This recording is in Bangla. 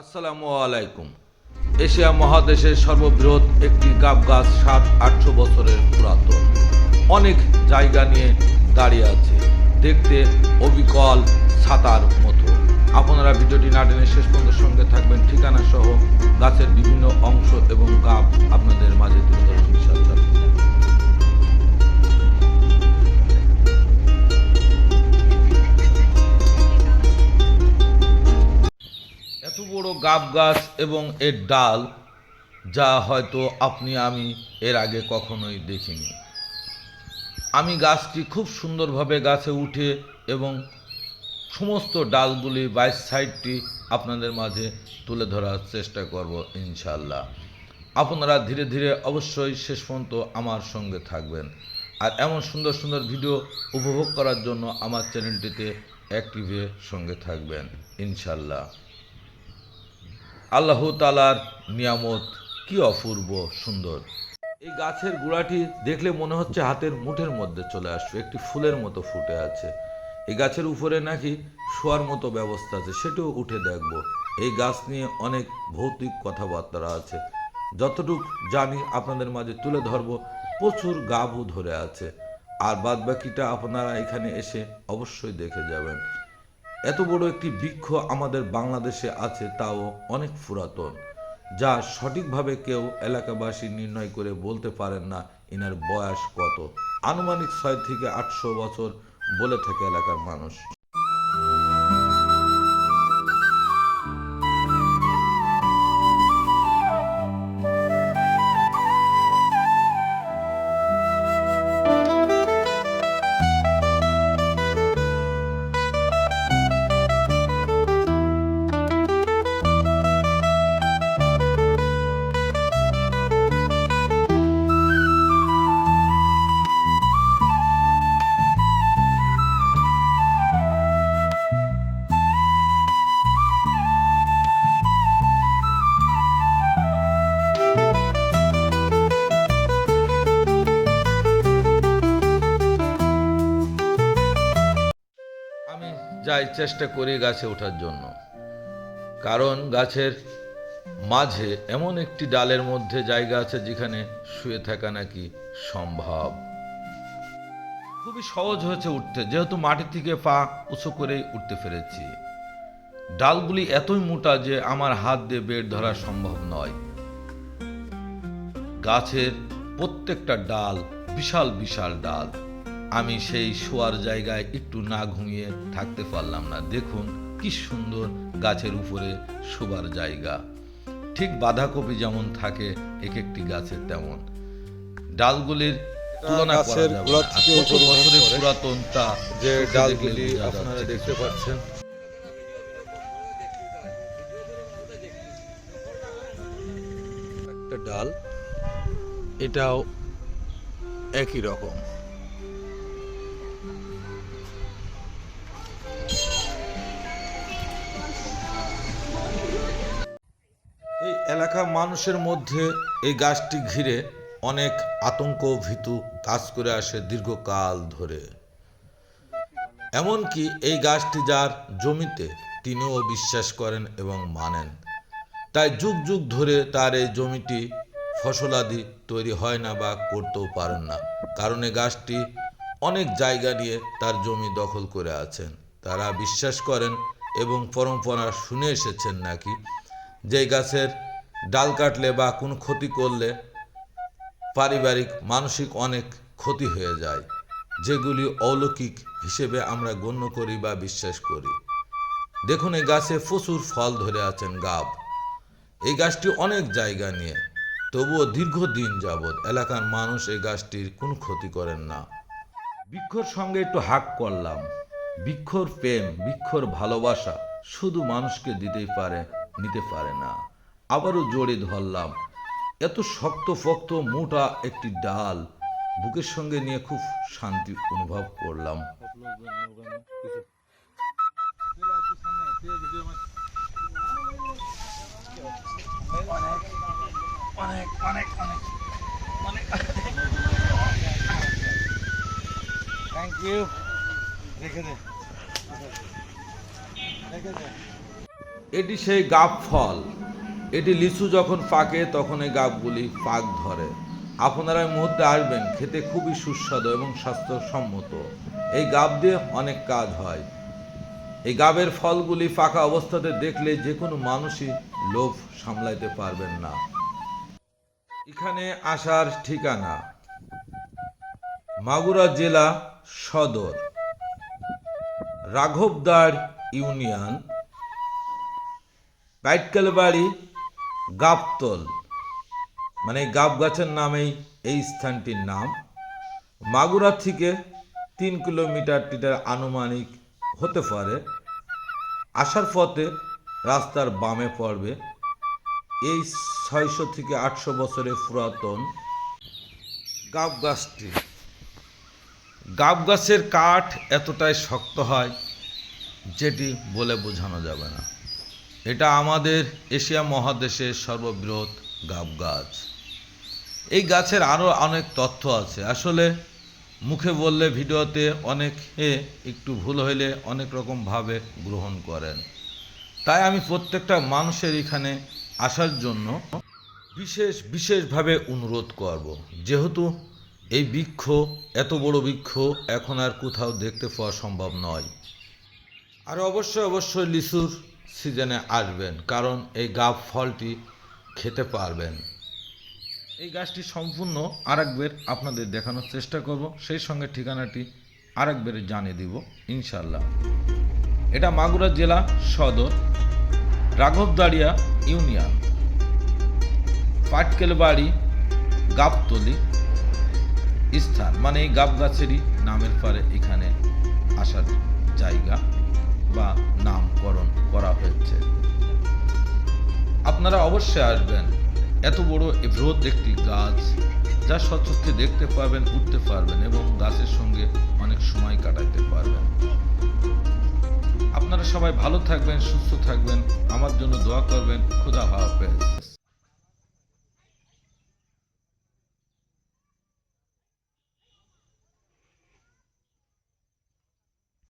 আসসালামু আলাইকুম। এশিয়া মহাদেশের সর্ববৃহৎ একটি গাব গাছ সাত, আটশো বছরের পুরাতন। অনেক জায়গা নিয়ে দাঁড়িয়ে আছে। দেখতে অবিকল ছাতার মতো। আপনারা ভিডিওটি না টেনে শেষ পর্যন্ত সঙ্গে থাকবেন। ঠিকানা সহ গাছের বিভিন্ন অংশ এবং গাব আপনাদের মাঝে তুলে ধরবেন গাব গাছ এবং এর ডাল, যা হয়তো আপনি আমি এর আগে কখনোই দেখিনি। আমি গাছটি খুব সুন্দরভাবে গাছে উঠে এবং সমস্ত ডালগুলি বাইশ সাইডটি আপনাদের মাঝে তুলে ধরার চেষ্টা করব ইনশাল্লাহ আপনারা ধীরে ধীরে অবশ্যই শেষ পর্যন্ত আমার সঙ্গে থাকবেন। আর এমন সুন্দর সুন্দর ভিডিও উপভোগ করার জন্য আমার চ্যানেলটিতে অ্যাক্টিভে সঙ্গে থাকবেন ইনশাল্লাহ আল্লাহ তালার নিয়ামত কি অপূর্ব সুন্দর। এই গাছের গোড়াটি দেখলে মনে হচ্ছে হাতের মুঠের মধ্যে চলে আসবে একটি ফুলের মতো ফুটে আছে। এই গাছের উপরে নাকি শোয়ার মতো ব্যবস্থা আছে, সেটাও উঠে দেখব। এই গাছ নিয়ে অনেক ভৌতিক কথাবার্তা আছে। যতটুক জানি আপনাদের মাঝে তুলে ধরবো, প্রচুর গাবও ধরে আছে। আর বাদ বাকিটা আপনারা এখানে এসে অবশ্যই দেখে যাবেন। এত বড় একটি বৃক্ষ আমাদের বাংলাদেশে আছে তাও অনেক পুরাতন, যা সঠিকভাবে কেউ এলাকাবাসী নির্ণয় করে বলতে পারেন না এনার বয়স কত। আনুমানিক ছয় থেকে আটশো বছর বলে থাকে এলাকার মানুষ। যাই চেষ্টা করি গাছে ওঠার জন্য। কারণ গাছের মাঝে এমন একটি ডালের মধ্যে জায়গা আছে যেখানে শুয়ে থাকা নাকি সম্ভব। খুবই সহজ হয়েছে উঠতে। যেহেতু মাটি থেকে পা উঁচু করেই উঠতে পেরেছি। ডালগুলি এতই মোটা যে আমার হাত দিয়ে বেড ধরা সম্ভব নয়। গাছের প্রত্যেকটা ডাল বিশাল বিশাল ডাল। আমি সেই শোয়ার জায়গায় একটু না ঘুমিয়ে থাকতে পারলাম না। দেখুন কি সুন্দর গাছের উপরে শোবার জায়গা। ঠিক বাঁধাকপি যেমন থাকে এক একটি গাছের তেমন। ডালগুলির তুলনা করা যাবে বছরের যে ডালগুলি আপনারা দেখতে পাচ্ছেন। একটা ডাল এটাও একই রকম। এই এলাকার মানুষের মধ্যে এই গাছটি ঘিরে অনেক আতঙ্ক ভীতু কাজ করে আসে দীর্ঘকাল ধরে। এমনকি এই গাছটি যার জমিতে তিনিও বিশ্বাস করেন এবং মানেন। তাই যুগ যুগ ধরে তার এই জমিটি ফসলাদি তৈরি হয় না বা করতেও পারেন না। কারণ এই গাছটি অনেক জায়গা নিয়ে তার জমি দখল করে আছেন। তারা বিশ্বাস করেন এবং পরম্পরা শুনে এসেছেন নাকি যে গাছের ডাল কাটলে বা কোনো ক্ষতি করলে পারিবারিক, মানসিক অনেক ক্ষতি হয়ে যায়, যেগুলি অলৌকিক হিসেবে আমরা গণ্য করি বা বিশ্বাস করি। দেখুন, এই গাছে প্রচুর ফল ধরে আছেন গাব। এই গাছটি অনেক জায়গা নিয়ে, তবুও দীর্ঘদিন যাবৎ এলাকার মানুষ এই গাছটির কোনো ক্ষতি করেন না। বৃক্ষর সঙ্গে একটু হাক করলাম। বৃক্ষর প্রেম, বৃক্ষর ভালোবাসা শুধু মানুষকে দিতেই পারে, নিতে পারে না। আবারও জোরে ধরলাম। এত শক্ত ফক্ত মোটা একটি ডাল বুকের সঙ্গে নিয়ে খুব শান্তি অনুভব করলাম। থ্যাংক ইউ রেখে দে। রেখে দে। এটি সেই গাব ফল। এটি লিচু যখন পাকে, তখন এই গাবগুলি পাক ধরে। আপনারা মুহূর্তে আসবেন, খেতে খুবই সুস্বাদু এবং স্বাস্থ্যসম্মত। এই গাব দিয়ে অনেক কাজ হয়। এই গাবের ফলগুলি ফাঁকা অবস্থাতে দেখলে যে কোনো মানুষই লোভ সামলাইতে পারবেন না। এখানে আসার ঠিকানা? মাগুরা জেলা সদর, রাঘবদার ইউনিয়ন পাইটকালবাড়ি গাবতল। মানে গাব গাছের নামেই এই স্থানটির নাম। মাগুরা থেকে তিন কিলোমিটার টিটার আনুমানিক হতে পারে। আসার পথে রাস্তার বামে পড়বে এই ছয়শো থেকে আটশো বছরের পুরাতন গাব গাছটি। গাব গাছের কাঠ এতটাই শক্ত হয়, যেটি বলে বোঝানো যাবে না। এটা আমাদের এশিয়া মহাদেশের সর্ববৃহৎ গাব গাছ। এই গাছের আরও অনেক তথ্য আছে। আসলে মুখে বললে ভিডিওতে অনেকে একটু ভুল হইলে অনেক রকমভাবে গ্রহণ করেন। তাই আমি প্রত্যেকটা মানুষের এখানে আসার জন্য বিশেষ বিশেষভাবে অনুরোধ করব। যেহেতু এই বৃক্ষ, এত বড় বৃক্ষ এখন আর কোথাও দেখতে পাওয়া সম্ভব নয়। আর অবশ্যই অবশ্যই লিচুর সিজনে আসবেন, কারণ এই গাব ফলটি খেতে পারবেন। এই গাছটি সম্পূর্ণ আরেকবার আপনাদের দেখানোর চেষ্টা করব, সেই সঙ্গে ঠিকানাটি আরেকবার জানিয়ে দিব ইনশাল্লাহ এটা মাগুরা জেলা সদর, রাঘবদাড়িয়া ইউনিয়ন পাটকেল বাড়ি গাবতলি স্থান। মানে এই গাব গাছেরই নামের পরে এখানে আসার জায়গা বা নামকরণ আপনারা অবশ্যই আসবেন। এত বড় বৃহৎ একটি গাছ, যা সচক্ষে দেখতে পাবেন, উঠতে পারবেন এবং গাছের সঙ্গে অনেক সময় কাটাতে পারবেন। আপনারা সবাই ভালো থাকবেন, সুস্থ থাকবেন। আমার জন্য দোয়া করবেন। খুদা হাফেজ।